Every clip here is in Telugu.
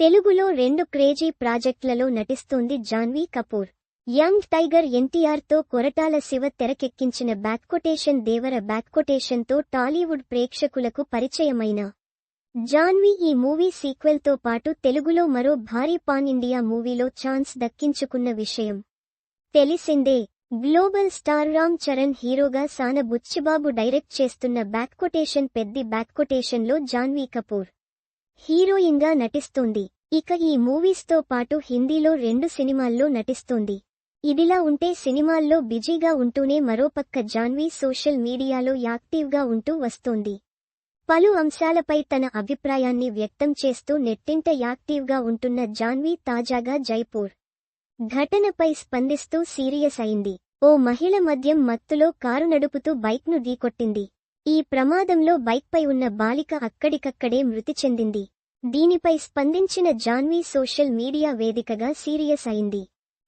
తెలుగులో రెండు క్రేజీ ప్రాజెక్టులలో నటిస్తోంది జాన్వీ కపూర్. యంగ్ టైగర్ ఎన్టీఆర్తో కొరటాల శివ తెరకెక్కించిన బ్యాక్కొటేషన్ దేవర బ్యాక్కొటేషన్తో టాలీవుడ్ ప్రేక్షకులకు పరిచయమైన. జాన్వీ ఈ మూవీ సీక్వెల్తో పాటు తెలుగులో మరో భారీ పాన్ ఇండియా మూవీలో ఛాన్స్ దక్కించుకున్న విషయం. తెలిసిందే గ్లోబల్ స్టార్ రామ్ చరణ్ హీరోగా సాన బుచ్చిబాబు డైరెక్ట్ చేస్తున్న బ్యాక్కొటేషన్ పెద్ది బ్యాక్కొటేషన్లో జాన్వీ కపూర్. హీరోయిన్గా నటిస్తోంది. ఇక ఈ మూవీస్తో పాటు హిందీలో రెండు సినిమాల్లో నటిస్తోంది. ఇదిలా ఉంటే సినిమాల్లో బిజీగా ఉంటూనే మరోపక్క జాన్వీ సోషల్ మీడియాలో యాక్టివ్గా ఉంటూ వస్తోంది. పలు అంశాలపై తన అభిప్రాయాన్ని వ్యక్తం చేస్తూ నెట్టింట యాక్టివ్గా ఉంటున్న జాన్వీ తాజాగా జైపూర్ ఘటనపై స్పందిస్తూ సీరియస్ అయింది. ఓ మహిళ మద్యం మత్తులో కారు నడుపుతూ బైక్ను ఢీకొట్టింది. ఈ ప్రమాదంలో బైక్పై ఉన్న బాలిక అక్కడికక్కడే మృతి చెందింది. దీనిపై స్పందించిన జాన్వీ సోషల్ మీడియా వేదికగా సీరియస్ అయింది.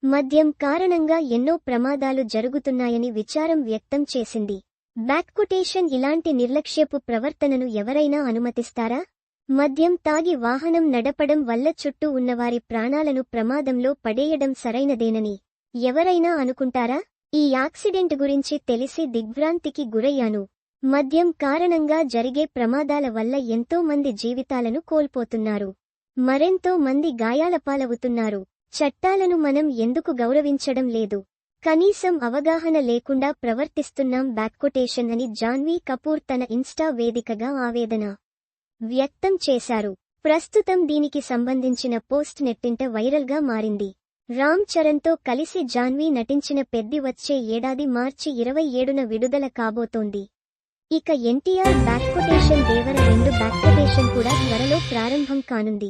మద్యం కారణంగా ఎన్నో ప్రమాదాలు జరుగుతున్నాయని విచారం వ్యక్తం చేసింది. బ్యాక్కుటేషన్ ఇలాంటి నిర్లక్ష్యపు ప్రవర్తనను ఎవరైనా అనుమతిస్తారా? మద్యం తాగి వాహనం నడపడం వల్ల చుట్టూ ఉన్నవారి ప్రాణాలను ప్రమాదంలో పడేయడం సరైనదేనని ఎవరైనా అనుకుంటారా? ఈ యాక్సిడెంట్ గురించి తెలిసి దిగ్భ్రాంతికి గురయ్యాను. మద్యం కారణంగా జరిగే ప్రమాదాల వల్ల ఎంతో మంది జీవితాలను కోల్పోతున్నారు. మరెంతో మంది గాయాలపాలవుతున్నారు చట్టాలను మనం ఎందుకు గౌరవించడం లేదు? కనీసం అవగాహన లేకుండా ప్రవర్తిస్తున్నాం బ్యాక్కొటేషన్ అని జాన్వీ కపూర్ తన ఇన్స్టా వేదికగా ఆవేదన వ్యక్తం చేశారు. ప్రస్తుతం దీనికి సంబంధించిన పోస్ట్ నెట్టింట వైరల్గా మారింది. రామ్ చరణ్తో కలిసి జాన్వీ నటించిన పెద్ది వచ్చే ఏడాది మార్చి ఇరవై ఏడున విడుదల కాబోతోంది. ఇక ఎన్టీఆర్ బ్యాక్కొటేషన్ దేవర రెండు బ్యాక్ కొటేషన్ కూడా త్వరలో ప్రారంభం కానుంది.